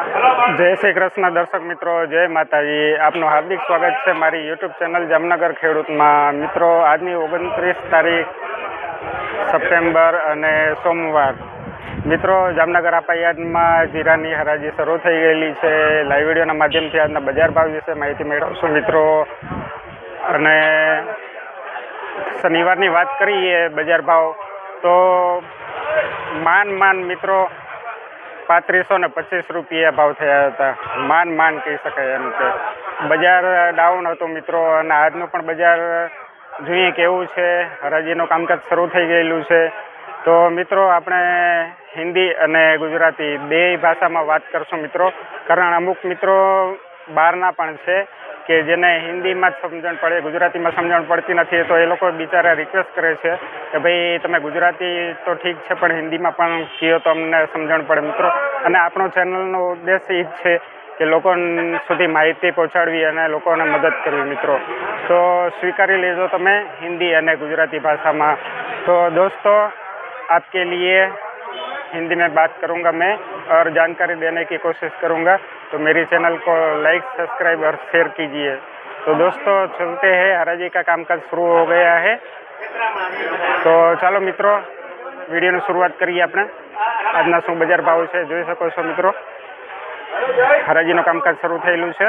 જય શ્રી કૃષ્ણ, દર્શક મિત્રો, જય માતાજી. આપનું હાર્દિક સ્વાગત છે મારી યુટ્યુબ ચેનલ જામનગર ખેડૂતમાં. મિત્રો, આજની ઓગણત્રીસ તારીખ સપ્ટેમ્બર અને સોમવાર. મિત્રો, જામનગર આપા યાર્ડમાં જીરાની હરાજી શરૂ થઈ ગયેલી છે. લાઈવ વિડીયોના માધ્યમથી આજના બજાર ભાવ વિશે માહિતી મેળવશું, મિત્રો. અને શનિવારની વાત કરીએ બજાર ભાવ, તો માન માન મિત્રો પાંત્રીસો ને પચીસ રૂપિયા ભાવ થયા હતા. માન માન કહી શકાય એમ કે. બજાર ડાઉન હતું મિત્રો, અને આજનું પણ બજાર જોઈએ કેવું છે. હરાજીનું કામકાજ શરૂ થઈ ગયેલું છે. તો મિત્રો, આપણે હિન્દી અને ગુજરાતી બે ભાષામાં વાત કરશું મિત્રો. કારણ અમુક મિત્રો બહારના પણ છે. કે જેને હિન્દીમાં જ સમજણ પડે ગુજરાતીમાં સમજણ પડતી નથી તો એ લોકો બિચારા રિક્વેસ્ટ કરે છે કે ભાઈ તમે ગુજરાતી તો ઠીક છે પણ હિન્દીમાં પણ કહો તો અમને સમજણ પડે મિત્રો અને આપણો ચેનલનો ઉદ્દેશ એ જ છે કે લોકો સુધી માહિતી પહોંચાડવી અને લોકોને મદદ કરવી મિત્રો તો સ્વીકારી લેજો તમે હિન્દી અને ગુજરાતી ભાષામાં તો દોસ્તો आपके लिए हिंदी में बात करूंगा मैं और जानकारी देने की कोशिश करूंगा तो मेरी चैनल को लाइक सब्सक्राइब और शेयर कीजिए तो दोस्तों चलते हैं हराजी का कामकाज शुरू हो गया है તો ચાલો મિત્રો વિડીયોની શરૂઆત કરીએ આપણે આજના શું બજાર ભાવ છે જોઈ શકો છો મિત્રો હરાજીનું કામકાજ શરૂ થયેલું છે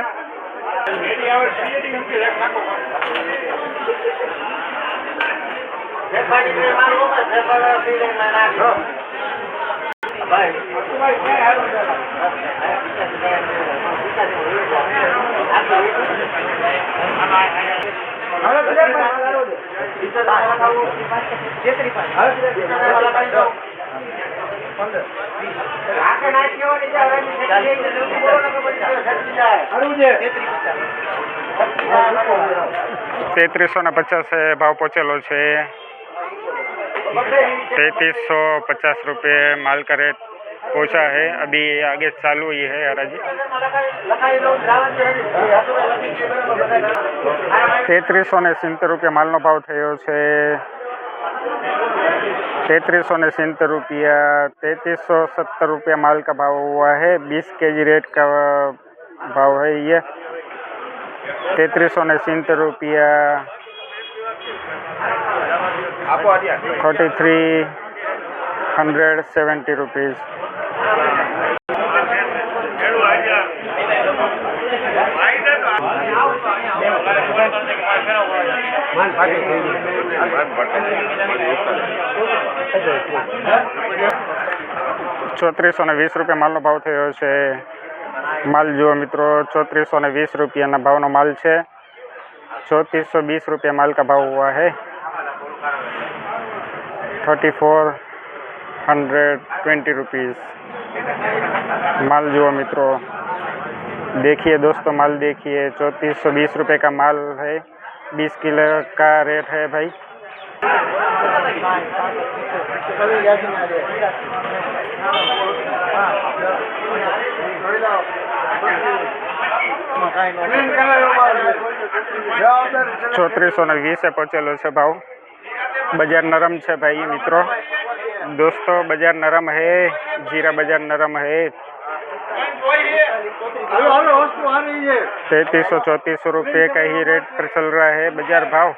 તેત્રીસો ને પચાસે ભાવ પહોંચેલો છે. तैतीस सौ पचास रुपये माल का रेट पहुंचा है अभी आगे चालू ही है हराजी તેત્રીસો ને સિત્તેર રૂપિયા માલનો ભાવ થયો છે तैतीस ने सितर रुपया तैतीस सौ सत्तर रुपया माल का भाव हुआ है बीस के जी रेट का भाव है ये तैतीस ने सितर रुपया Thirty three hundred seventy rupees ચોત્રીસો ને વીસ રૂપિયા માલનો ભાવ થયો છે. માલ જુઓ મિત્રો, ચોત્રીસો ને વીસ રૂપિયાના ભાવનો માલ છે. ચોત્રીસો વીસ રૂપિયા માલ કા ભાવ હુઆ હૈ. thirty four hundred twenty rupees माल जो मित्रों देखिए दोस्तों माल देखिए चौंतीस सौ बीस रुपये का माल है बीस किलो का रेट है भाई ચોત્રીસો ને વીસે પહોંચેલો છે ભાવ બજાર નરમ છે ભાઈ મિત્રો दोस्तों बाजार नरम है जीरा बाजार नरम है तैतीस सौ चौंतीस सौ रुपये का ही रेट पर चल रहा है बाजार भाव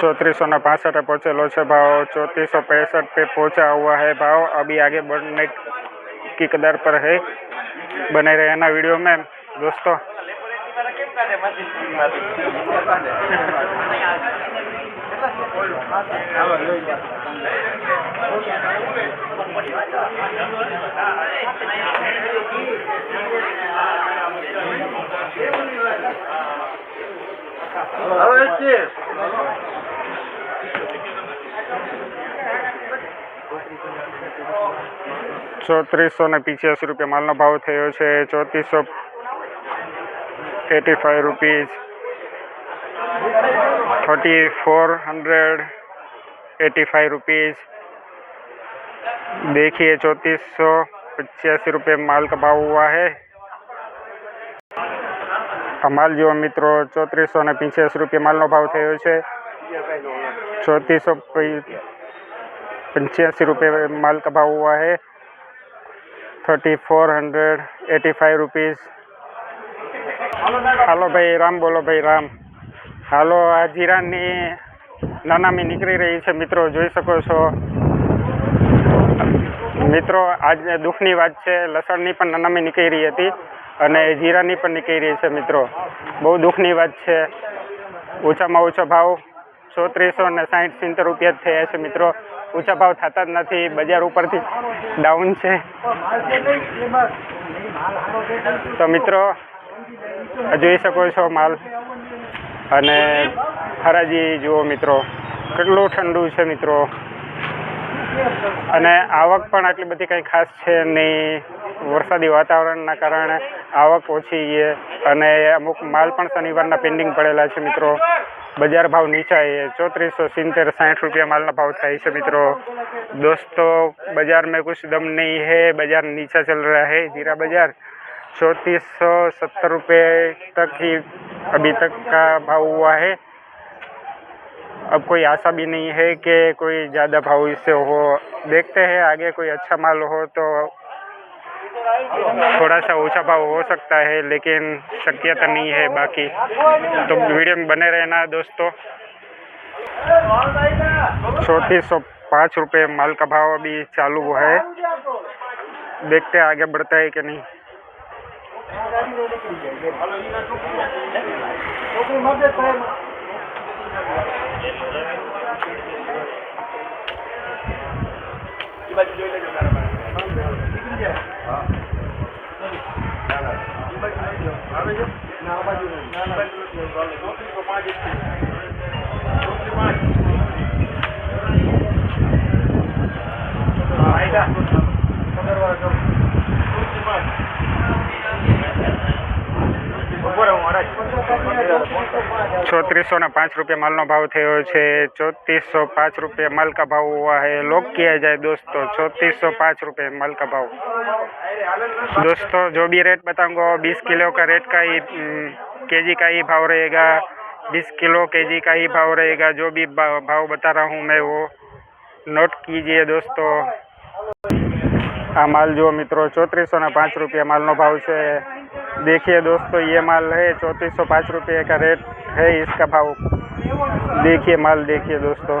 चौंतीस सौ पाँसठ पहुँचेलो भाव। चौंतीस सौ पैंसठ पे पहुँचा हुआ है भाव। अभी आगे बढ़ने की कदर पर है। बने रहे ना वीडियो में। दोस्तों। ચોત્રીસો ને પિચ્યાસી રૂપિયા માલનો ભાવ થયો છે ચોત્રીસો eighty five rupees thirty four hundred eighty five rupees देखिए चौंतीस सौ पचासी रुपये माल का भाव हुआ है આ માલ જુઓ મિત્રો ચોત્રીસો ને પંચ્યાસી રૂપિયા માલનો ભાવ થયો છે ચોત્રીસો પંચ્યાસી रुपये माल का भाव हुआ है thirty four hundred eighty five rupees હાલો ભાઈ રામ બોલો ભાઈ રામ હાલો આ જીરાની નાનામી નીકળી રહી છે મિત્રો જોઈ શકો છો મિત્રો આજે દુઃખની વાત છે લસણની પણ નાનામી નીકળી રહી હતી અને જીરાની પણ નીકળી રહી છે મિત્રો. બહુ દુઃખની વાત છે. ઓછામાં ઓછો ભાવ ચોત્રીસો ને સાઠ સિત્તેર રૂપિયા જ થયા છે મિત્રો. ઊંચા ભાવ થતા જ નથી. બજાર ઉપરથી ડાઉન છે. તો મિત્રો જોઈ શકો છો માલ. અને હરાજી જુઓ મિત્રો. કેટલું ઠંડુ છે મિત્રો. અને આવક પણ આટલી બધી કંઈ ખાસ છે નહીં વરસાદી વાતાવરણના કારણે આવક ઓછી છે અને અમુક માલ પણ શનિવારના પેન્ડિંગ પડેલા છે મિત્રો बाजार भाव नीचा है चौंतीस सौ सितर साठ रुपया माल का भाव था मित्रों दोस्तों बाजार में कुछ दम नहीं है बाजार नीचा चल रहा है जीरा बाजार चौंतीस सौ सत्तर रुपये तक ही अभी तक का भाव हुआ है अब कोई आशा भी नहीं है कि कोई ज़्यादा भाव इससे हो। देखते हैं आगे कोई अच्छा माल हो तो थोड़ा सा ऊँचा भाव हो सकता है, लेकिन शक्यता नहीं है बाकी। तो वीडियो में बने रहना दोस्तों। चौंतीस सौ पाँच रुपये माल का भाव अभी चालू हुआ है। देखते हैं आगे बढ़ता है कि नहीं। चौंतीस ने पाँच रुपये माल नो भाव छे चौंतीस सौ पाँच रुपये माल का भाव हुआ है लॉक किया जाए दोस्तों चौंतीस सौ पाँच रुपये माल का भाव दोस्तों जो भी रेट बताऊँगा बीस किलो का रेट का ही केजी का ही भाव रहेगा बीस किलो केजी का ही भाव रहेगा जो भी भाव बता रहा हूँ मैं वो नोट कीजिए दोस्तों आ माल जो मित्रों चौंतीस सौ पाँच रुपया माल नो भाव से देखिए दोस्तों, ये माल है, चौंतीस सौ पाँच रुपये का रेट है इसका भाव। देखिए माल, देखिए दोस्तों।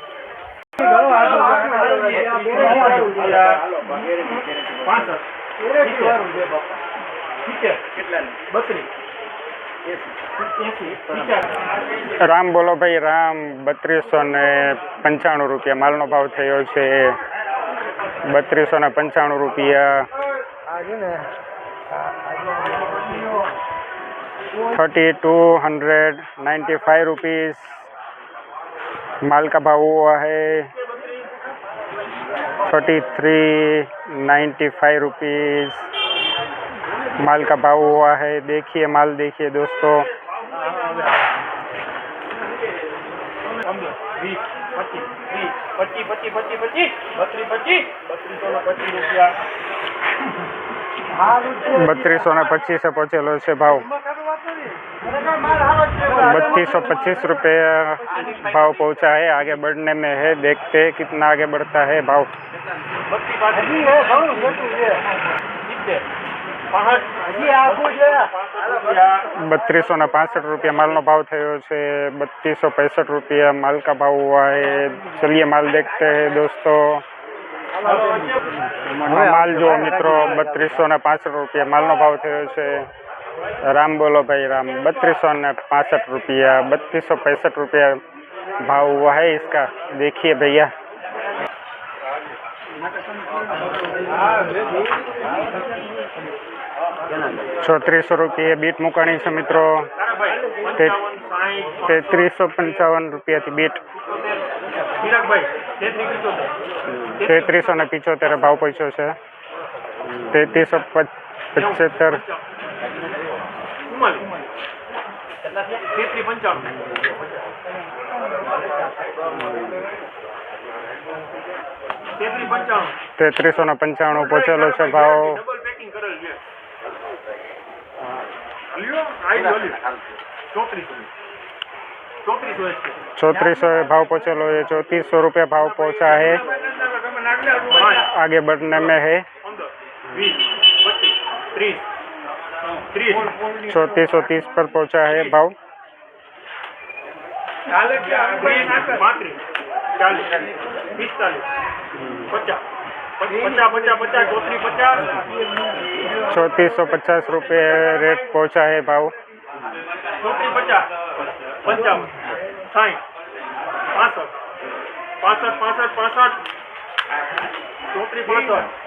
રામ બોલો ભાઈ રામ. બત્રીસો ને પંચાણું રૂપિયા માલનો ભાવ થયો છે. બત્રીસો ને પંચાણું રૂપિયા. Thirty two hundred ninety five rupees माल का भाव हुआ है thirty three ninety five rupees माल का भाव हुआ है देखिए माल देखिए दोस्तों વીસ પચીસ વીસ પચીસ પચીસ પચીસ પચીસ બત્રીસ પચીસ બત્રીસો ને પચીસ રૂપિયા બત્રીસો ને પચીસે પહોંચેલો છે ભાવ बत्तीस सौ पच्चीस रुपये भाव पहुंचा है आगे बढ़ने में है देखते हैं कितना आगे बढ़ता है भाव બત્રીસ પાંચ હજી હે ઘણું મોટું છે સિત્તેર પાસઠ હજી આગું છે રૂપિયા બત્રીસો ને પાસઠ રૂપિયા માલનો ભાવ થયો છે બત્રીસો पैंसठ रुपया माल का भाव हुआ है चलिए माल देखते हैं दोस्तों हाँ, माल जो મિત્રો બત્રીસો ને પાસઠ રૂપિયા માલનો ભાવ થયો છે રામ બોલો ભાઈ રામ बत्तीसो ने पाँसठ रुपया बत्तीस सौ पैंसठ रुपया भाव हुआ है इसका देखिए भैया ચોત્રીસો રૂપિયા બીટ મુકાણી છે મિત્રો તારાભાઈ તે- પંચાવન સાઠ તેત્રીસો પંચાવન રૂપિયાથી બીટ ચિરાગભાઈ તેત્રીસ પિચોતેર તેત્રીસો ને પિચોતેર ભાવ પહોંચ્યો છે તેત્રીસો પચોતેર ચુમ્માલીસ તેત્રીસ પંચાણું તેત્રીસ પંચાણું તેત્રીસો ને પંચાણું પહોંચેલો છે ભાવ ડબલ પેકિંગ કરેલ છે લ્યો આઈ ગયો લ્યો ચોત્રીસો ચોત્રીસો એક છે चौंतीस भाव पहुँचेलो है चौंतीस सौ रुपया भाव पहुँचा है પાંચ आगे बढ़ने में है चौतीस सौ तीस पर पहुँचा है भाव चौतीस सौ पचास रुपये रेट पहुँचा है भाव पचास। पंचावन। साठ। पांसठ। पांसठ पांसठ चौतरी पांसठ।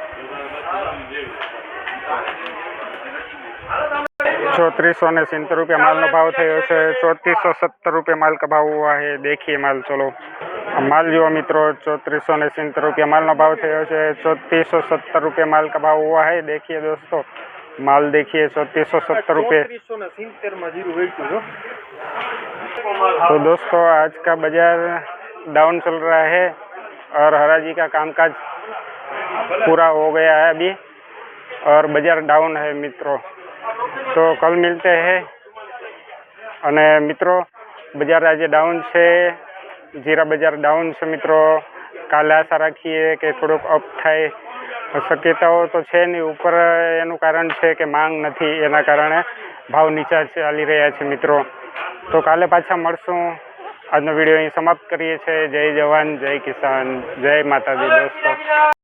ચોત્રીસ પાસઠ चौंतीस सौ ने सितर रुपया माल નો भाव થયો છે चौंतीस सौ सत्तर रुपये माल का भाव हुआ है देखिए माल चलो આ માલ જુઓ મિત્રો चौंतीस ने सितर रुपया माल નો भाव થયો છે चौंतीस सौ सत्तर रुपये माल का भाव हुआ है देखिए दोस्तों माल देखिए चौंतीस सौ सत्तर रुपये ચોત્રીસો ને સિત્તેરમાં જીરું વેચ્યું છો तो दोस्तों आज का बाजार डाउन चल रहा है और हराजी का कामकाज पूरा हो गया है अभी और बाजार डाउन है मित्रों તો કલ મિલતે હે. અને મિત્રો, બજાર આજે ડાઉન છે. જીરા બજાર ડાઉન છે મિત્રો. કાલે આશા રાખીએ કે થોડુંક અપ થાય. શક્યતાઓ તો છે નહીં. ઉપર એનું કારણ છે કે માંગ નથી. એના કારણે ભાવ નીચા ચાલી રહ્યા છે મિત્રો. તો કાલે પાછા મળશું. આજનો વીડિયો અહીં સમાપ્ત કરીએ છીએ. જય જવાન, જય કિસાન, જય માતાજી, દોસ્તો.